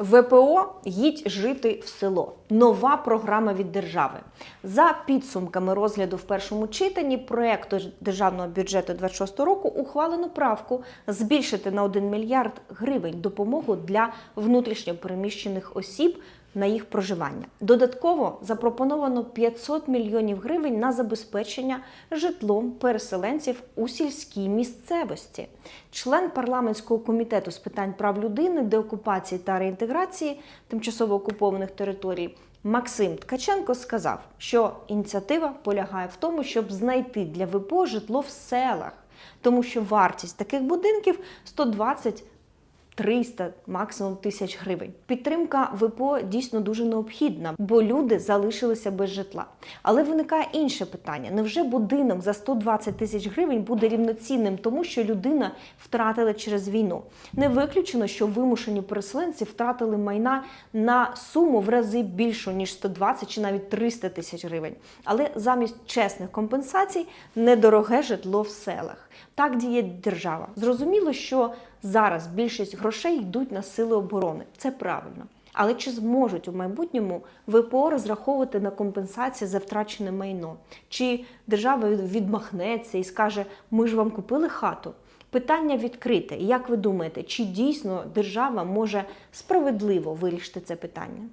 ВПО їдь жити в село. Нова програма від держави. За підсумками розгляду в першому читанні проекту державного бюджету 26 року ухвалено правку збільшити на 1 мільярд гривень допомогу для внутрішньопереміщених осіб на їх проживання. Додатково запропоновано 500 мільйонів гривень на забезпечення житлом переселенців у сільській місцевості. Член парламентського комітету з питань прав людини, деокупації та реінтеграції тимчасово окупованих територій Максим Ткаченко сказав, що ініціатива полягає в тому, щоб знайти для ВПО житло в селах, тому що вартість таких будинків 120 300, максимум тисяч гривень. Підтримка ВПО дійсно дуже необхідна, бо люди залишилися без житла. Але виникає інше питання: невже будинок за 120 тисяч гривень буде рівноцінним тому, що людина втратила через війну? Не виключено, що вимушені переселенці втратили майна на суму в рази більшу ніж 120 чи навіть 300 тисяч гривень. Але замість чесних компенсацій недороге житло в селах. Так діє держава. Зрозуміло, що зараз більшість грошей йдуть на сили оборони. Це правильно. Але чи зможуть у майбутньому ВПО розраховувати на компенсації за втрачене майно? Чи держава відмахнеться і скаже: ми ж вам купили хату? Питання відкрите. Як ви думаєте, чи дійсно держава може справедливо вирішити це питання?